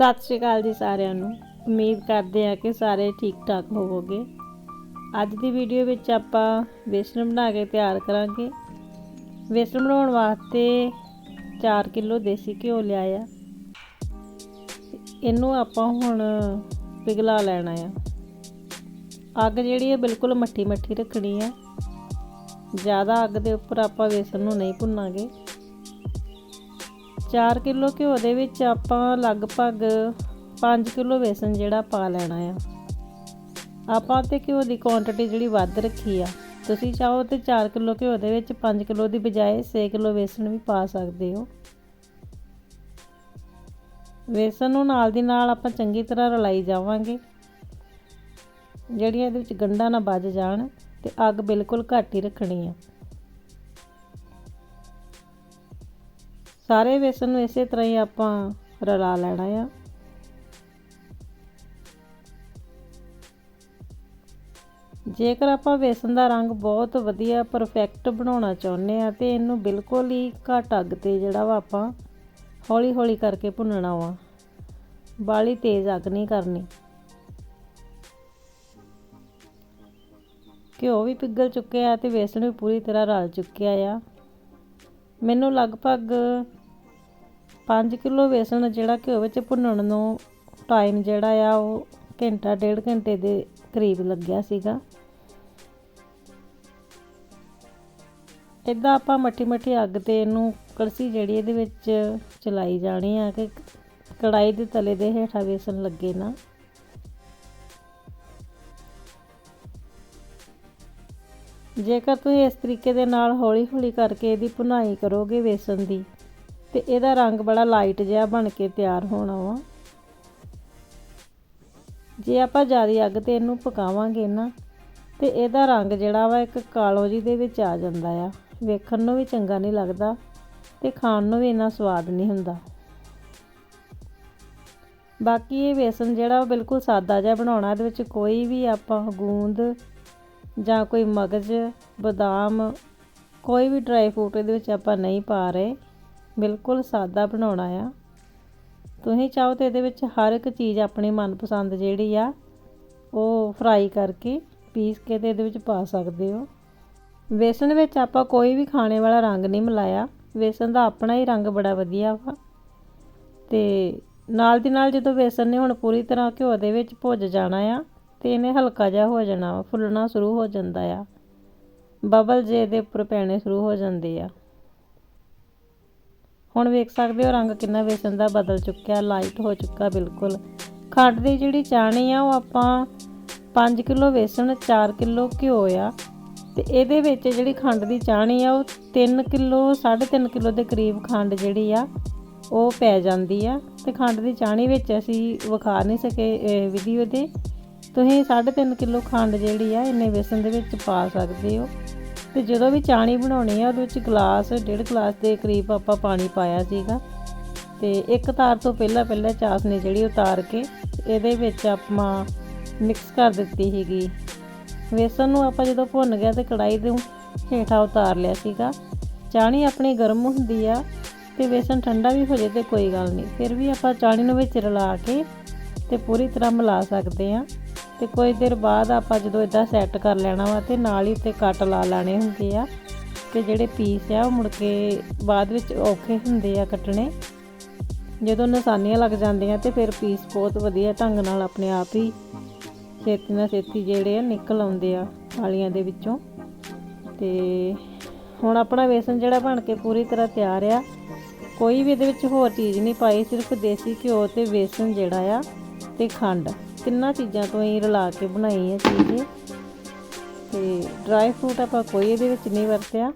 ਸਤਿ ਸ਼੍ਰੀ ਅਕਾਲ ਜੀ ਸਾਰਿਆਂ ਨੂੰ। ਉਮੀਦ ਕਰਦੇ ਆ ਕਿ ਸਾਰੇ ਠੀਕ ਠਾਕ ਹੋਵੋਗੇ। ਅੱਜ ਦੀ ਵੀਡੀਓ ਵਿੱਚ ਆਪਾਂ ਵੇਸਣ ਬਣਾ ਕੇ ਤਿਆਰ ਕਰਾਂਗੇ। ਵੇਸਣ ਬਣਾਉਣ ਵਾਸਤੇ 4 ਕਿਲੋ ਦੇਸੀ ਘਿਓ ਲਿਆ ਆ ਇਹਨੂੰ ਆਪਾਂ ਹੁਣ ਪਿਘਲਾ ਲੈਣਾ ਆ। ਅੱਗ ਜਿਹੜੀ ਹੈ ਬਿਲਕੁਲ ਮੱਠੀ ਮੱਠੀ ਰੱਖਣੀ ਆ। ਜ਼ਿਆਦਾ ਅੱਗ ਦੇ ਉੱਪਰ ਆਪਾਂ ਵੇਸਣ ਨੂੰ ਨਹੀਂ ਭੁੰਨਾਂਗੇ। 4 ਕਿਲੋ ਘਿਓ ਦੇ ਵਿੱਚ ਆਪਾਂ ਲਗਭਗ 5 ਕਿਲੋ ਵੇਸਣ ਜਿਹੜਾ ਪਾ ਲੈਣਾ ਆ। ਆਪਾਂ ਤੇ ਘਿਓ ਦੀ ਕੁਆਂਟੀਟੀ ਜਿਹੜੀ ਵੱਧ ਰੱਖੀ ਆ। ਤੁਸੀਂ ਚਾਹੋ ਤੇ 4 ਕਿਲੋ ਘਿਓ ਦੇ ਵਿੱਚ 5 ਕਿਲੋ ਦੀ ਬਜਾਏ 6 ਕਿਲੋ ਵੇਸਣ ਵੀ ਪਾ ਸਕਦੇ ਹੋ। ਵੇਸਣ ਨੂੰ ਨਾਲ ਦੀ ਨਾਲ ਆਪਾਂ ਚੰਗੀ ਤਰ੍ਹਾਂ ਰਲਾਈ ਜਾਵਾਂਗੇ। ਜਿਹੜੀਆਂ ਇਹਦੇ ਵਿੱਚ ਗੰਢਾਂ ਨਾ ਵੱਜ ਜਾਣ ਤੇ ਅੱਗ ਬਿਲਕੁਲ ਘੱਟ ਹੀ ਰੱਖਣੀ ਆ। ਸਾਰੇ ਵੇਸਣ ਨੂੰ ਇਸੇ ਤਰ੍ਹਾਂ ਹੀ ਆਪਾਂ ਰਲਾ ਲੈਣਾ ਆ। ਜੇਕਰ ਆਪਾਂ ਵੇਸਣ ਦਾ ਰੰਗ ਬਹੁਤ ਵਧੀਆ ਪਰਫੈਕਟ ਬਣਾਉਣਾ ਚਾਹੁੰਦੇ ਆ, ਤੇ ਇਹਨੂੰ ਬਿਲਕੁਲ ਹੀ ਘੱਟ ਅੱਗ ਤੇ ਜਿਹੜਾ ਵਾ ਆਪਾਂ ਹੌਲੀ ਹੌਲੀ ਕਰਕੇ ਭੁੰਨਣਾ ਵਾ। ਬਾਲੀ ਤੇਜ਼ ਅੱਗ ਨਹੀਂ ਕਰਨੀ। ਘਿਓ ਵੀ ਪਿਘਲ ਚੁੱਕਿਆ ਤੇ ਵੇਸਣ ਵੀ ਪੂਰੀ ਤਰ੍ਹਾਂ ਰਲ ਚੁੱਕਿਆ ਆ। ਮੈਨੂੰ ਲਗਭਗ 5 ਕਿਲੋ ਵੇਸਣ ਜਿਹੜਾ ਘਿਓ ਵਿੱਚ ਭੁੰਨਣ ਨੂੰ ਟਾਈਮ ਜਿਹੜਾ ਆ ਉਹ ਘੰਟਾ, ਡੇਢ ਘੰਟੇ ਦੇ ਕਰੀਬ ਲੱਗਿਆ ਸੀਗਾ। ਇਦਾਂ ਆਪਾਂ ਮੱਠੀ ਮੱਠੀ ਅੱਗ ਤੇ ਇਹਨੂੰ ਕੜਸੀ ਜਿਹੜੀ ਇਹਦੇ ਵਿੱਚ ਚਲਾਈ ਜਾਣੀ ਆ ਕਿ ਕੜਾਈ ਦੇ ਤਲੇ ਦੇ ਹੇਠਾਂ ਵੇਸਣ ਲੱਗੇ ਨਾ। ਜੇਕਰ ਤੁਸੀਂ ਇਸ ਤਰੀਕੇ ਦੇ ਨਾਲ ਹੌਲੀ-ਹੌਲੀ ਕਰਕੇ ਇਹਦੀ ਭੁਨਾਈ ਕਰੋਗੇ ਵੇਸਣ ਦੀ ਤੇ ਇਹਦਾ ਰੰਗ ਬੜਾ ਲਾਈਟ ਜਿਹਾ ਬਣ ਕੇ ਤਿਆਰ ਹੋਣਾ ਵਾ। ਜੇ ਆਪਾਂ ਜ਼ਿਆਦਾ ਅੱਗ ਤੇ ਇਹਨੂੰ ਪਕਾਵਾਂਗੇ ਨਾ, ਤੇ ਇਹਦਾ ਰੰਗ ਜਿਹੜਾ ਵਾ ਇੱਕ ਕਾਲੋ ਜੀ ਦੇ ਵਿੱਚ ਆ ਜਾਂਦਾ ਆ। ਵੇਖਣ ਨੂੰ ਵੀ ਚੰਗਾ ਨਹੀਂ ਲੱਗਦਾ ਤੇ ਖਾਣ ਨੂੰ ਵੀ ਇੰਨਾ ਸਵਾਦ ਨਹੀਂ ਹੁੰਦਾ। ਬਾਕੀ ਇਹ ਬੇਸਨ ਜਿਹੜਾ ਉਹ ਬਿਲਕੁਲ ਸਾਦਾ ਜਿਹਾ ਬਣਾਉਣਾ, ਇਹਦੇ ਵਿੱਚ ਕੋਈ ਵੀ ਆਪਾਂ ਗੂੰਦ ਜਾਂ ਕੋਈ ਮਗਜ਼, ਬਦਾਮ, ਕੋਈ ਵੀ ਡਰਾਈ ਫਰੂਟ ਇਹਦੇ ਵਿੱਚ ਆਪਾਂ ਨਹੀਂ ਪਾ ਰਹੇ। ਬਿਲਕੁਲ ਸਾਦਾ ਬਣਾਉਣਾ ਆ। ਤੁਸੀਂ ਚਾਹੋ ਤੇ ਇਹਦੇ ਵਿੱਚ ਹਰ ਇੱਕ ਚੀਜ਼ ਆਪਣੀ ਮਨਪਸੰਦ ਜਿਹੜੀ ਆ, ਉਹ ਫਰਾਈ ਕਰਕੇ ਪੀਸ ਕੇ ਤੇ ਇਹਦੇ ਵਿੱਚ ਪਾ ਸਕਦੇ ਹੋ। ਵੇਸਣ ਵਿੱਚ ਆਪਾਂ ਕੋਈ ਵੀ ਖਾਣੇ ਵਾਲਾ ਰੰਗ ਨਹੀਂ ਮਿਲਾਇਆ। ਵੇਸਣ ਦਾ ਆਪਣਾ ਹੀ ਰੰਗ ਬੜਾ ਵਧੀਆ ਵਾ। ਤੇ ਨਾਲ ਦੀ ਨਾਲ ਜਦੋਂ ਵੇਸਣ ਨੇ ਹੁਣ ਪੂਰੀ ਤਰ੍ਹਾਂ ਘਿਓ ਦੇ ਵਿੱਚ ਭੁੱਜ ਜਾਣਾ ਆ, ਤੇ ਇਹਨੇ ਹਲਕਾ ਜਿਹਾ ਹੋ ਜਾਣਾ ਵਾ, ਫੁੱਲਣਾ ਸ਼ੁਰੂ ਹੋ ਜਾਂਦਾ ਆ। ਬਬਲ ਜੇ ਦੇ ਉੱਪਰ ਪੈਣੇ ਸ਼ੁਰੂ ਹੋ ਜਾਂਦੇ ਆ। ਹੁਣ ਵੇਖ ਸਕਦੇ ਹੋ ਰੰਗ ਕਿੰਨਾ ਵੇਸਣ ਦਾ ਬਦਲ ਚੁੱਕਿਆ ਲਾਈਟ ਹੋ ਚੁੱਕਾ ਬਿਲਕੁਲ। ਖੰਡ ਦੀ ਜਿਹੜੀ ਚਾਣੀ ਆ, ਉਹ ਆਪਾਂ 5 ਕਿਲੋ ਵੇਸਣ 4 ਕਿਲੋ ਘਿਓ ਆ। ਤੇ ਇਹਦੇ ਵਿੱਚ ਜਿਹੜੀ ਖੰਡ ਦੀ ਚਾਣੀ ਆ, ਉਹ 3 ਕਿਲੋ 3.5 ਕਿਲੋ ਦੇ ਕਰੀਬ ਖੰਡ ਜਿਹੜੀ ਆ, ਉਹ ਪੈ ਜਾਂਦੀ ਆ। ਤੇ ਖੰਡ ਦੀ ਚਾਣੀ ਵਿੱਚ ਅਸੀਂ ਵਿਖਾ ਨਹੀਂ ਸਕੇ ਵੀਡੀਓ ਦੇ। ਤੁਸੀਂ 3.5 ਕਿਲੋ ਖੰਡ ਜਿਹੜੀ ਆ, ਇੰਨੇ ਵੇਸਣ ਦੇ ਵਿੱਚ ਪਾ ਸਕਦੇ ਹੋ। ਤੇ ਜਦੋਂ ਵੀ ਚਾਣੀ ਬਣਾਉਣੀ ਆ, ਉਹਦੇ ਵਿੱਚ ਗਲਾਸ, ਡੇਢ ਗਲਾਸ ਦੇ ਕਰੀਬ ਆਪਾਂ ਪਾਣੀ ਪਾਇਆ ਸੀਗਾ। ਤੇ ਇੱਕ ਤਾਰ ਤੋਂ ਪਹਿਲਾਂ ਪਹਿਲਾਂ ਚਾਸਨੀ ਜਿਹੜੀ ਉਤਾਰ ਕੇ ਇਹਦੇ ਵਿੱਚ ਆਪਾਂ ਮਿਕਸ ਕਰ ਦਿੱਤੀ ਸੀਗੀ। ਵੇਸਣ ਨੂੰ ਆਪਾਂ ਜਦੋਂ ਭੁੰਨ ਗਿਆ ਤੇ ਕੜਾਈ ਦੇ ਹੇਠਾਂ ਉਤਾਰ ਲਿਆ ਸੀਗਾ। ਚਾਣੀ ਆਪਣੀ ਗਰਮ ਹੁੰਦੀ ਆ ਤੇ ਵੇਸਣ ਠੰਡਾ ਵੀ ਹੋ ਜੇ ਤੇ ਕੋਈ ਗੱਲ ਨਹੀਂ। ਫਿਰ ਵੀ ਆਪਾਂ ਚਾਣੀ ਨੂੰ ਵਿੱਚ ਰਲਾ ਕੇ ਤੇ ਪੂਰੀ ਤਰ੍ਹਾਂ ਮਿਲਾ ਸਕਦੇ ਆ। ਤੇ ਕੁਝ ਦੇਰ ਬਾਅਦ ਆਪਾਂ ਜਦੋਂ ਇਦਾਂ ਸੈੱਟ ਕਰ ਲੈਣਾ ਵਾ ਤੇ ਨਾਲ ਹੀ ਤੇ ਕੱਟ ਲਾ ਲੈਣੇ ਹੁੰਦੇ ਆ। ਕਿ ਜਿਹੜੇ ਪੀਸ ਆ ਉਹ ਮੁੜ ਕੇ ਬਾਅਦ ਵਿੱਚ ਔਖੇ ਹੁੰਦੇ ਆ ਕੱਟਣੇ। ਜਦੋਂ ਨਿਸ਼ਾਨੀਆਂ ਲੱਗ ਜਾਂਦੀਆਂ ਤੇ ਫਿਰ ਪੀਸ ਬਹੁਤ ਵਧੀਆ ਢੰਗ ਨਾਲ ਆਪਣੇ ਆਪ ਹੀ ਛੇਤੀ ਨਾਲ ਛੇਤੀ ਜਿਹੜੇ ਆ ਨਿਕਲ ਆਉਂਦੇ ਆ ਵਾਲੀਆਂ ਦੇ ਵਿੱਚੋਂ। ਤੇ ਹੁਣ ਆਪਣਾ ਵੇਸਣ ਜਿਹੜਾ ਬਣ ਕੇ ਪੂਰੀ ਤਰ੍ਹਾਂ ਤਿਆਰ ਆ। ਕੋਈ ਵੀ ਇਹਦੇ ਵਿੱਚ ਹੋਰ ਚੀਜ਼ ਨਹੀਂ ਪਾਈ, ਸਿਰਫ ਦੇਸੀ ਘਿਓ ਤੇ ਵੇਸਣ ਜਿਹੜਾ ਆ ਤੇ ਖੰਡ। ਤਿੰਨਾਂ ਚੀਜ਼ਾਂ ਤੋਂ ਹੀ ਰਲਾ ਕੇ ਬਣਾਈ ਹੈ ਚੀਜ਼। ਤੇ ਡਰਾਈ ਫਰੂਟ ਆਪਾਂ ਕੋਈ ਇਹਦੇ ਵਿੱਚ ਨਹੀਂ ਵਰਤਿਆ।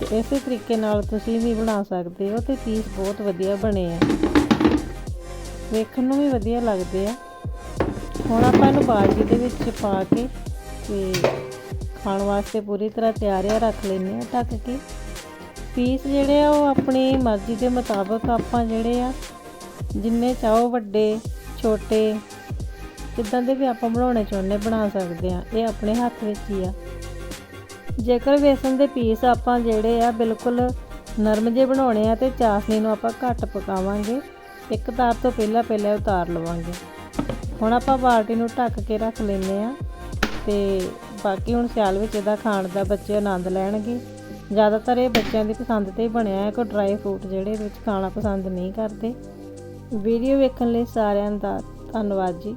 ਤੇ ਇਸੇ ਤਰੀਕੇ ਨਾਲ ਤੁਸੀਂ ਵੀ ਬਣਾ ਸਕਦੇ ਹੋ ਤੇ ਪੀਸ ਬਹੁਤ ਵਧੀਆ ਬਣੇ ਆ। ਵੇਖਣ ਨੂੰ ਵੀ ਵਧੀਆ ਲੱਗਦੇ ਆ। ਹੁਣ ਆਪਾਂ ਇਹਨੂੰ ਬਾਲਟੀ ਦੇ ਵਿੱਚ ਪਾ ਕੇ ਤੇ ਖਾਣ ਵਾਸਤੇ ਪੂਰੀ ਤਰ੍ਹਾਂ ਤਿਆਰ ਆ ਰੱਖ ਲੈਂਦੇ ਆ ਢੱਕ ਕੇ। ਪੀਸ ਜਿਹੜੇ ਆ ਉਹ ਆਪਣੀ ਮਰਜ਼ੀ ਦੇ ਮੁਤਾਬਕ ਆਪਾਂ ਜਿਹੜੇ ਆ, ਜਿੰਨੇ ਚਾਹੋ ਵੱਡੇ, ਛੋਟੇ ਜਿੱਦਾਂ ਦੇ ਵੀ ਆਪਾਂ ਬਣਾਉਣੇ ਚਾਹੁੰਦੇ, ਬਣਾ ਸਕਦੇ ਆ ਇਹ ਆਪਣੇ ਹੱਥ ਵਿੱਚ ਹੀ ਆ। ਜੇਕਰ ਵੇਸਣ ਦੇ ਪੀਸ ਆਪਾਂ ਜਿਹੜੇ ਆ ਬਿਲਕੁਲ ਨਰਮ ਜੇ ਬਣਾਉਣੇ ਆ ਤੇ ਚਾਸਨੀ ਨੂੰ ਆਪਾਂ ਘੱਟ ਪਕਾਵਾਂਗੇ, ਇੱਕ ਤਾਰ ਤੋਂ ਪਹਿਲਾਂ ਪਹਿਲਾਂ ਉਤਾਰ ਲਵਾਂਗੇ। ਹੁਣ ਆਪਾਂ ਬਾਲਟੀ ਨੂੰ ਢੱਕ ਕੇ ਰੱਖ ਲੈਂਦੇ ਆ ਤੇ ਬਾਕੀ ਹੁਣ ਸਿਆਲ ਵਿੱਚ ਇਹਦਾ ਖਾਣ ਦਾ ਬੱਚੇ ਆਨੰਦ ਲੈਣਗੇ। ਜ਼ਿਆਦਾਤਰ ਇਹ ਬੱਚਿਆਂ ਦੀ ਪਸੰਦ ਤੇ ਹੀ ਬਣਿਆ ਹੈ, ਕੋਈ ਡਰਾਈ ਫਰੂਟ ਜਿਹੜੇ ਵਿੱਚ ਖਾਣਾ ਪਸੰਦ ਨਹੀਂ ਕਰਦੇ। ਵੀਡੀਓ ਵੇਖਣ ਲਈ ਸਾਰਿਆਂ ਦਾ ਧੰਨਵਾਦ ਜੀ।